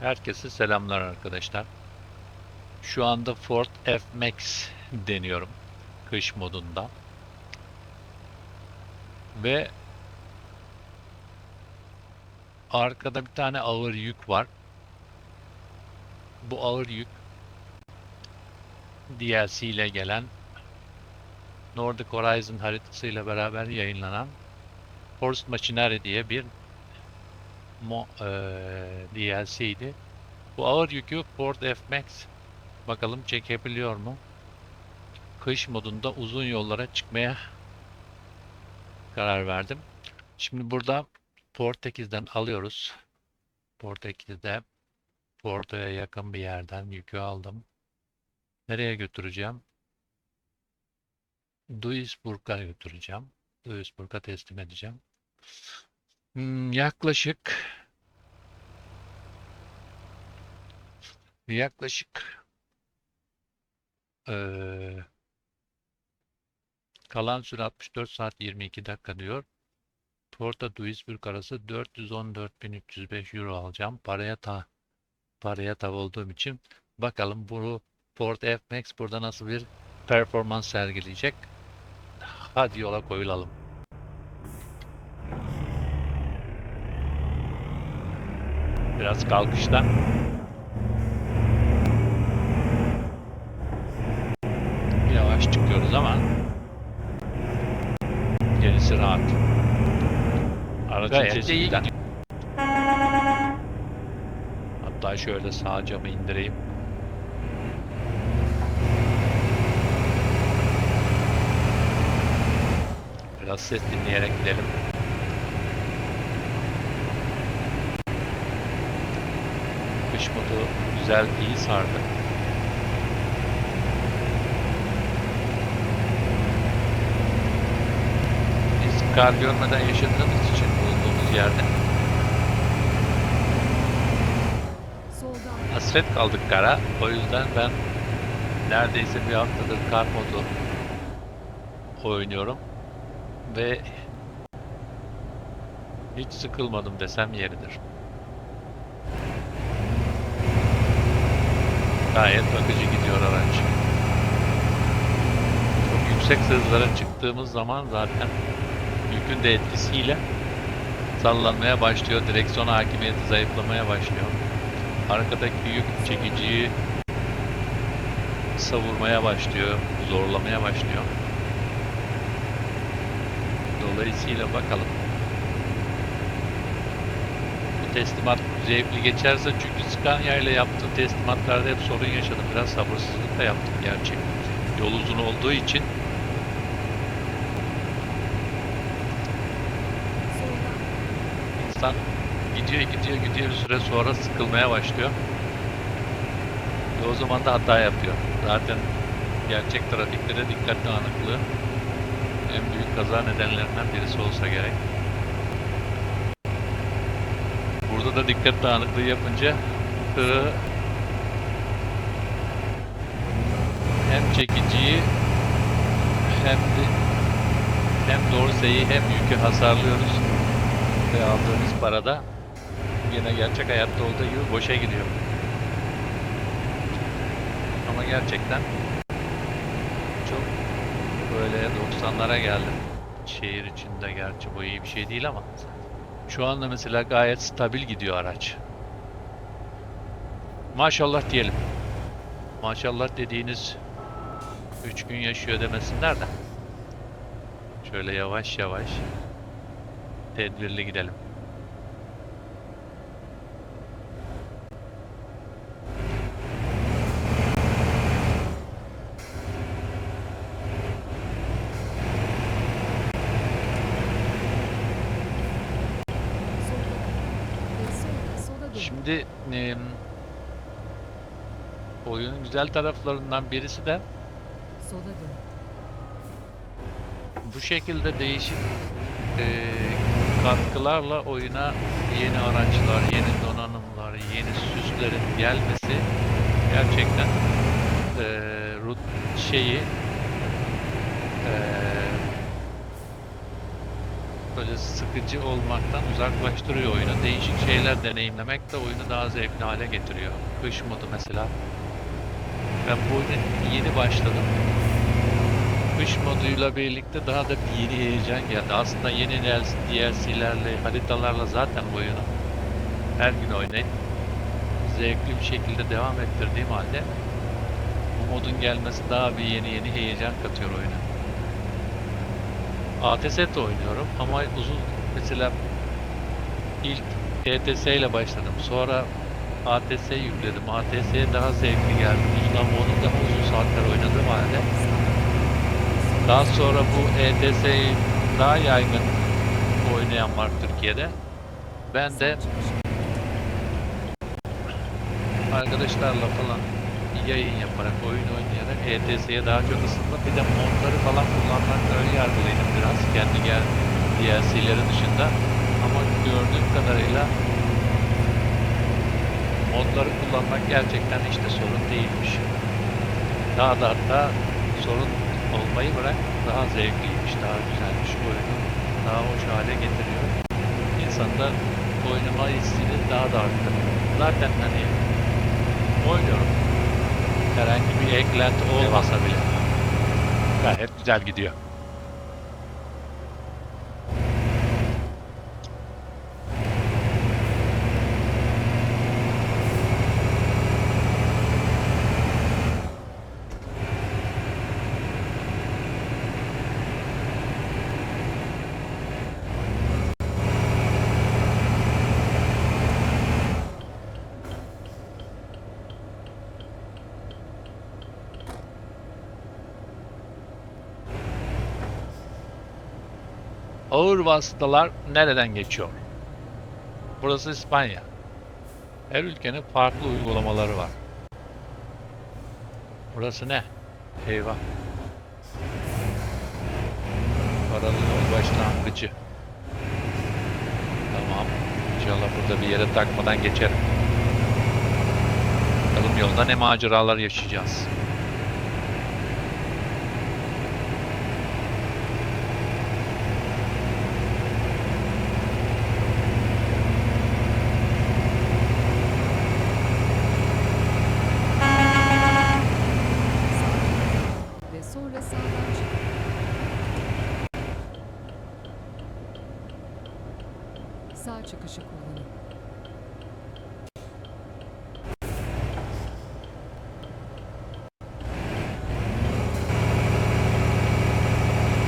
Herkese selamlar arkadaşlar. Şu anda Ford F-Max deniyorum. Kış modunda. Ve arkada bir tane ağır yük var. Bu ağır yük DLC ile gelen Nordic Horizon haritasıyla beraber yayınlanan Forced Machinery diye bir mo eee DLC'ydi. Bu ağır yükü Ford F-Max bakalım çekebiliyor mu? Kış modunda uzun yollara çıkmaya karar verdim. Şimdi burada Portekiz'den alıyoruz. Portekiz'de Porto'ya yakın bir yerden yükü aldım. Nereye götüreceğim? Duisburg'a götüreceğim. Duisburg'a teslim edeceğim. Hmm, yaklaşık yaklaşık eee, kalan süre 64 saat 22 dakika diyor. Porto Duisburg arası 414.305 euro alacağım. Paraya ta paraya tav olduğum için bakalım bu Ford F-Max burada nasıl bir performans sergileyecek. Hadi yola koyulalım. Biraz kalkışta. Yavaş çıkıyoruz ama gerisi rahat. Aracın Gayet iyi. Hatta şöyle sağ camı indireyim. Biraz ses dinleyerek gidelim. Modu güzel, iyi sardı. Biz kar görmeden yaşadığımız için bulunduğumuz yerde hasret kaldık kara. O yüzden ben neredeyse bir haftadır kar modu oynuyorum. Ve hiç sıkılmadım desem yeridir. Gayet akıcı gidiyor araç. Çok yüksek hızlara çıktığımız zaman zaten yükün de etkisiyle sallanmaya başlıyor. Direksiyon hakimiyeti zayıflamaya başlıyor. Arkadaki yük çekiciyi savurmaya başlıyor, zorlamaya başlıyor. Dolayısıyla bakalım. Bu teslimat zevkli geçerse çünkü Scania ile yaptığım teslimatlarda hep sorun yaşadım. Biraz sabırsızlıkla yaptım gerçi. Yol uzun olduğu için insan gidiyor gidiyor gidiyor bir süre sonra sıkılmaya başlıyor. Ve o zaman da hata yapıyor. Zaten gerçek trafikte de dikkat dağınıklığı en büyük kaza nedenlerinden birisi olsa gerek. Burada da dikkat dağınıklığı yapınca tırı hem çekiciyi hem de hem dorseyi hem yükü hasarlıyoruz ve aldığımız parada yine gerçek hayatta olduğu gibi boşa gidiyor. Ama gerçekten çok böyle 90'lara geldim. Şehir içinde gerçi bu iyi bir şey değil ama şu anda mesela gayet stabil gidiyor araç. Maşallah diyelim. Maşallah dediğiniz 3 gün yaşıyor demesinler de. Şöyle yavaş yavaş tedbirli gidelim. soldan ve sonra sola dön. Şimdi em, oyunun güzel taraflarından birisi de bu şekilde değişik e, katkılarla oyuna yeni araçlar, yeni donanımlar, yeni süslerin gelmesi gerçekten e, şeyi e, böyle sıkıcı olmaktan uzaklaştırıyor oyunu. Değişik şeyler deneyimlemek de oyunu daha zevkli hale getiriyor. Kış modu mesela. Ben bu oyuna yeni başladım. Kış moduyla birlikte daha da bir yeni heyecan geldi. Aslında yeni DLC'lerle, haritalarla zaten oyunu her gün oynayıp zevkli bir şekilde devam ettirdiğim halde bu modun gelmesi daha bir yeni yeni heyecan katıyor oyuna. ATS de oynuyorum ama uzun mesela ilk ETS ile başladım. Sonra ATS yükledim. ATS'ye daha zevkli geldi. Uzun ama onu daha uzun saatler oynadığım halde daha sonra bu ETS'yi daha yaygın oynayan var Türkiye'de. Ben de arkadaşlarla falan yayın yaparak, oyun oynayarak ETS'ye daha çok ısındım. Bir de modları falan kullanmakta ön yargılıydım biraz. Kendi gel DLC'leri dışında. Ama gördüğüm kadarıyla modları kullanmak gerçekten işte sorun değilmiş. Daha da hatta sorun olmayı bırak daha zevkliymiş, daha güzelmiş oyunu. Daha hoş hale getiriyor. İnsanda oynama hissini daha da arttırıyor. Zaten hani oynuyorum. Herhangi bir eklenti olmasa bile. Gayet güzel gidiyor. Ağır vasıtalar nereden geçiyor? Burası İspanya. Her ülkenin farklı uygulamaları var. Burası ne? Eyvah. Paralı yol başlangıcı. Tamam. İnşallah burada bir yere takmadan geçerim. Bakalım yolda ne maceralar yaşayacağız. Sağ ve sonra sağdan çık. Sağ çıkışı kullanın.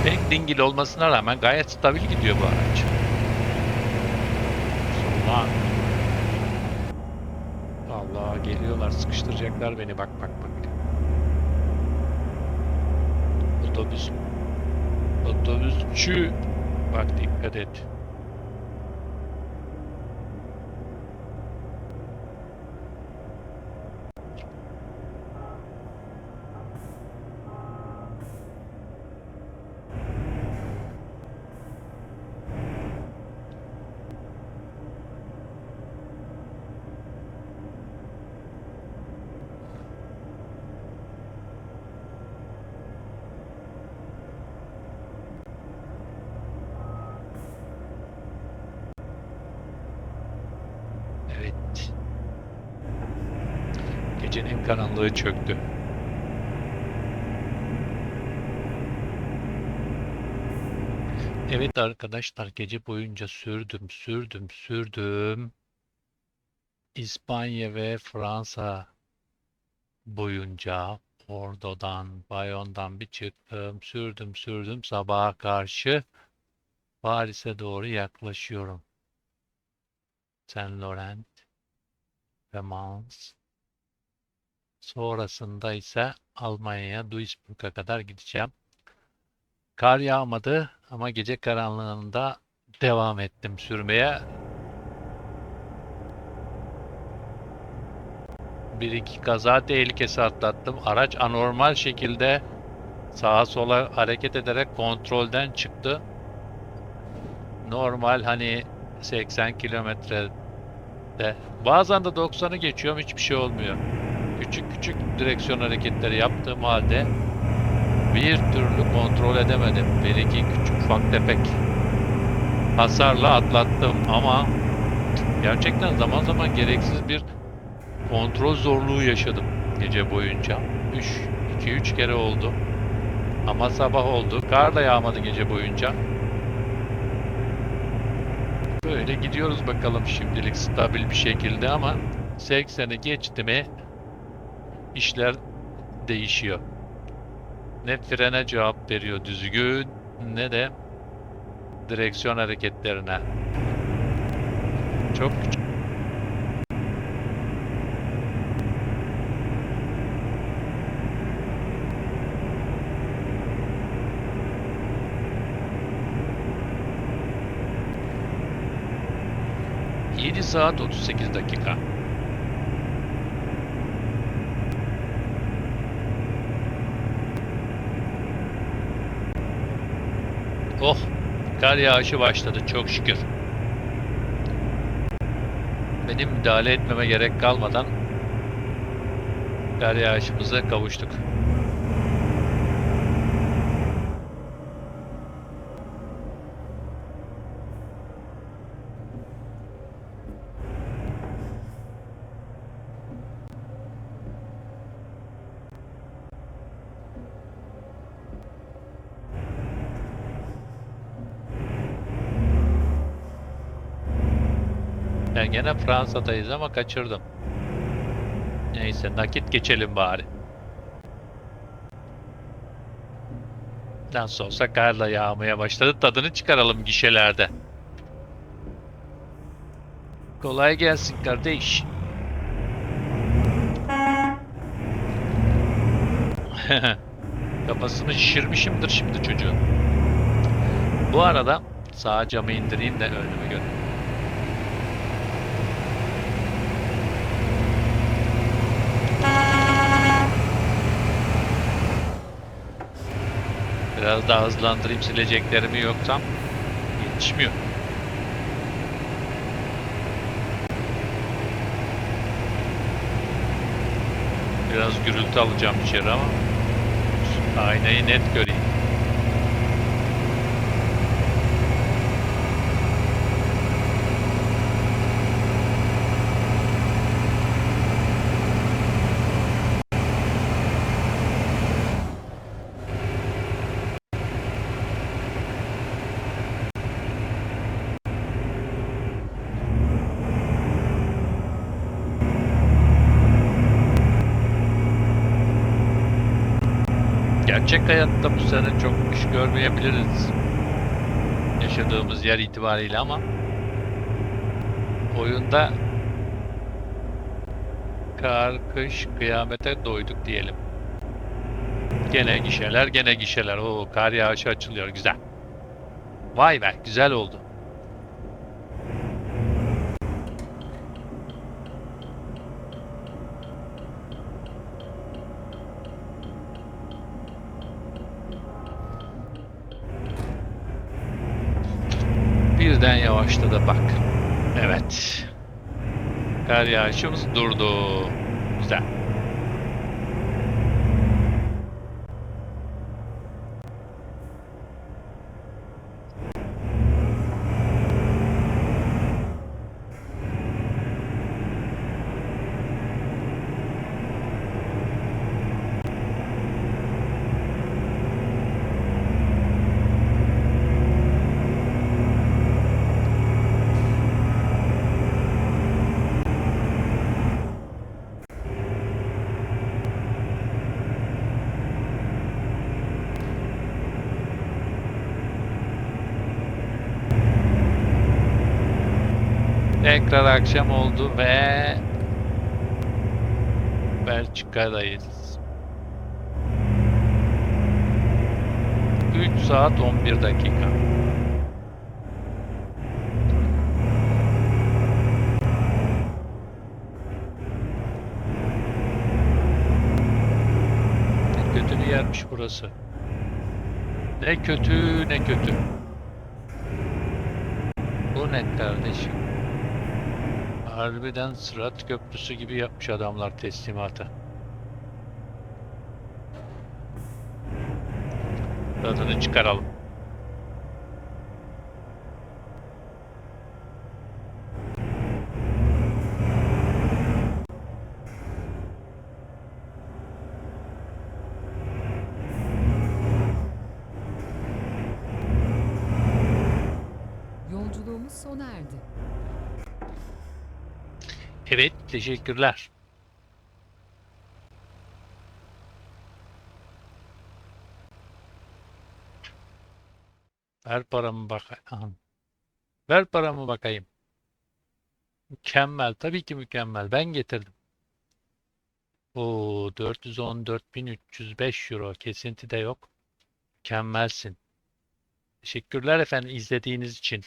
Pek dingil olmasına rağmen gayet stabil gidiyor bu araç. Soldan. Allah geliyorlar sıkıştıracaklar beni bak bak bak. Otobüs. Otobüsçü. Bak dikkat et. Evet. Gecenin karanlığı çöktü. Evet arkadaşlar gece boyunca sürdüm, sürdüm, sürdüm. İspanya ve Fransa boyunca Bordo'dan, Bayon'dan bir çıktım, sürdüm, sürdüm sabaha karşı Paris'e doğru yaklaşıyorum. Saint Laurent ve Mans. Sonrasında ise Almanya'ya, Duisburg'a kadar gideceğim. Kar yağmadı ama gece karanlığında devam ettim sürmeye. Bir iki kaza tehlikesi atlattım. Araç anormal şekilde sağa sola hareket ederek kontrolden çıktı. Normal hani 80 kilometrede. Bazen de 90'ı geçiyorum hiçbir şey olmuyor. Küçük küçük direksiyon hareketleri yaptığım halde bir türlü kontrol edemedim. Bir iki küçük ufak tefek hasarla atlattım ama gerçekten zaman zaman gereksiz bir kontrol zorluğu yaşadım gece boyunca. 3 2 3 kere oldu. Ama sabah oldu. Kar da yağmadı gece boyunca. Böyle gidiyoruz bakalım şimdilik stabil bir şekilde ama 80'i geçti mi işler değişiyor. Ne frene cevap veriyor düzgün ne de direksiyon hareketlerine. Çok küçük. Saat 38 dakika. Oh, kar yağışı başladı çok şükür. Benim müdahale etmeme gerek kalmadan kar yağışımıza kavuştuk. Ben gene Fransa'dayız ama kaçırdım. Neyse nakit geçelim bari. Nasıl olsa kar da yağmaya başladı. Tadını çıkaralım gişelerde. Kolay gelsin kardeş. Kafasını şişirmişimdir şimdi çocuğun. Bu arada sağ camı indireyim de önümü gör. Biraz daha hızlandırayım sileceklerimi yoksam yetişmiyor. Biraz gürültü alacağım içeri ama aynayı net göreyim. Gerçek hayatta bu sene çok kış görmeyebiliriz. Yaşadığımız yer itibariyle ama oyunda kar, kış, kıyamete doyduk diyelim. Gene gişeler, gene gişeler. Oo, kar yağışı açılıyor. Güzel. Vay be, güzel oldu. Birden yavaşladı bak. Evet. Kar yağışımız durdu. Güzel. Tekrar akşam oldu ve Belçika'dayız. 3 saat 11 dakika. Ne kötü bir yermiş burası. Ne kötü ne kötü. Bu ne kardeşim? Harbiden Sırat Köprüsü gibi yapmış adamlar teslimatı. Tadını çıkaralım. Evet, teşekkürler. Ver paramı bakayım. Ver paramı bakayım. Mükemmel. Tabii ki mükemmel. Ben getirdim. Oo, 414.305 euro. Kesinti de yok. Mükemmelsin. Teşekkürler efendim izlediğiniz için.